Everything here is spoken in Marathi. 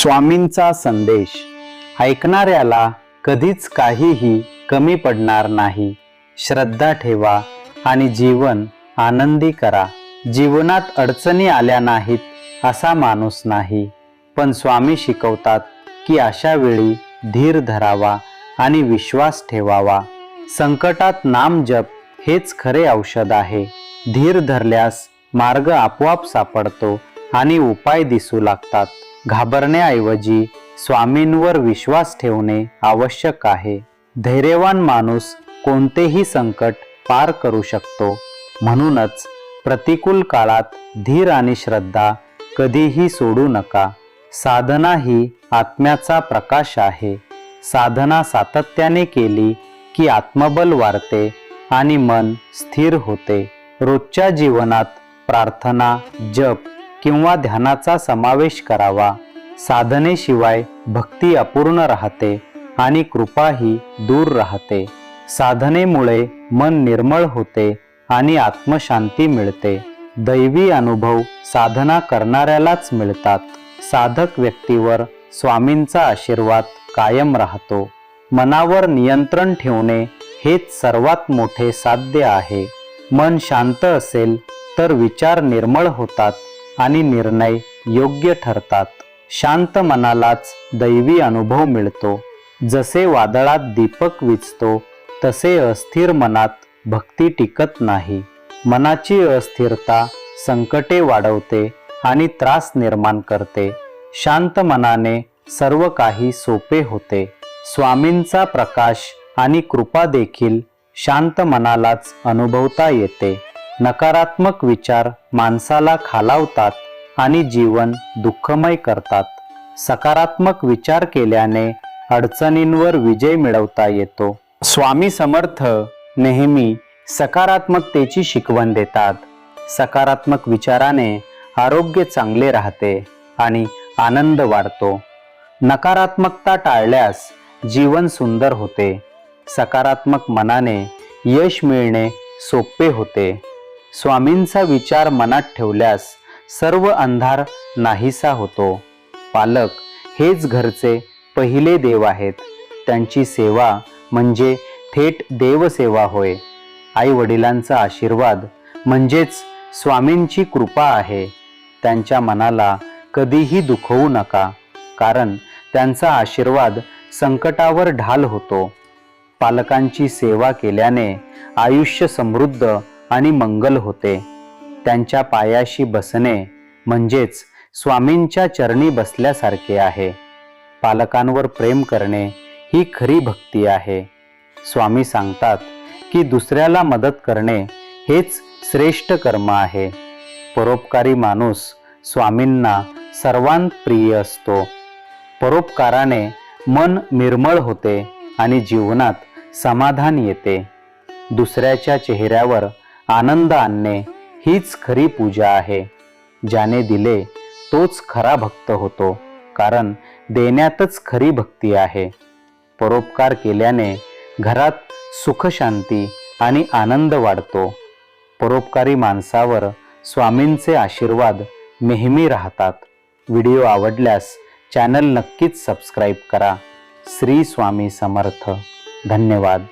स्वामींचा संदेश ऐकणाऱ्याला कधीच काहीही कमी पडणार नाही. श्रद्धा ठेवा आणि जीवन आनंदी करा. जीवनात अडचणी आल्या नाहीत असा माणूस नाही. पण स्वामी शिकवतात की अशा वेळी धीर धरावा आणि विश्वास ठेवावा. संकटात नाम जप हेच खरे औषध आहे. धीर धरल्यास मार्ग आपोआप सापडतो आणि उपाय दिसू लागतात. घाबरण्याऐवजी स्वामींवर विश्वास ठेवणे आवश्यक आहे. धैर्यवान माणूस कोणतेही संकट पार करू शकतो. म्हणूनच प्रतिकूल काळात धीर आणि श्रद्धा कधीही सोडू नका. साधना ही आत्म्याचा प्रकाश आहे. साधना सातत्याने केली की आत्मबल वाढते आणि मन स्थिर होते. रोजच्या जीवनात प्रार्थना जप किंवा ध्यानाचा समावेश करावा. साधनेशिवाय भक्ती अपूर्ण राहते आणि कृपाही दूर राहते. साधनेमुळे मन निर्मळ होते आणि आत्मशांती मिळते. दैवी अनुभव साधना करणाऱ्यालाच मिळतात. साधक व्यक्तीवर स्वामींचा आशीर्वाद कायम राहतो. मनावर नियंत्रण ठेवणे हेच सर्वात मोठे साध्य आहे. मन शांत असेल तर विचार निर्मळ होतात. आणि निर्णय योग्य ठरतात. शांत मनालाच दैवी अनुभव मिळतो. जसे वादळात दीपक विचतो तसे अस्थिर मनात भक्ती टिकत नाही. मनाची अस्थिरता संकटे वाढवते आणि त्रास निर्माण करते. शांत मनाने सर्व काही सोपे होते. स्वामींचा प्रकाश आणि कृपा देखील शांत मनालाच अनुभवता येते. नकारात्मक विचार माणसाला खालावतात आणि जीवन दुःखमय करतात. सकारात्मक विचार केल्याने अडचणींवर विजय मिळवता येतो. स्वामी समर्थ नेहमी सकारात्मकतेची शिकवण देतात. सकारात्मक विचाराने आरोग्य चांगले राहते आणि आनंद वाढतो. नकारात्मकता टाळल्यास जीवन सुंदर होते. सकारात्मक मनाने यश मिळणे सोपे होते. स्वामींचा विचार मनात ठेवल्यास सर्व अंधार नाहीसा होतो. पालक हेच घरचे पहिले देव आहेत. त्यांची सेवा म्हणजे थेट देवसेवा होय. आई वडिलांचा आशीर्वाद म्हणजेच स्वामींची कृपा आहे. त्यांच्या मनाला कधीही दुखवू नका कारण त्यांचा आशीर्वाद संकटावर ढाल होतो. पालकांची सेवा केल्याने आयुष्य समृद्ध आणि मंगल होते. त्यांच्या पायाशी बसणे म्हणजेच स्वामींच्या चरणी बसल्यासारखे आहे. पालकांवर प्रेम करणे ही खरी भक्ती आहे. स्वामी सांगतात की दुसऱ्याला मदत करणे हेच श्रेष्ठ कर्म आहे. परोपकारी माणूस स्वामींना सर्वांत प्रिय असतो. परोपकाराने मन निर्मळ होते आणि जीवनात समाधान येते. दुसऱ्याच्या चेहऱ्यावर आनंद आणणे हीच खरी पूजा आहे. ज्याने दिले तोच खरा भक्त होतो कारण देण्यातच खरी भक्ती आहे. परोपकार केल्याने घरात सुखशांती आणि आनंद वाढतो. परोपकारी माणसावर स्वामींचे आशीर्वाद नेहमी राहतात. व्हिडिओ आवडल्यास चॅनल नक्कीच सबस्क्राईब करा. श्री स्वामी समर्थ. धन्यवाद.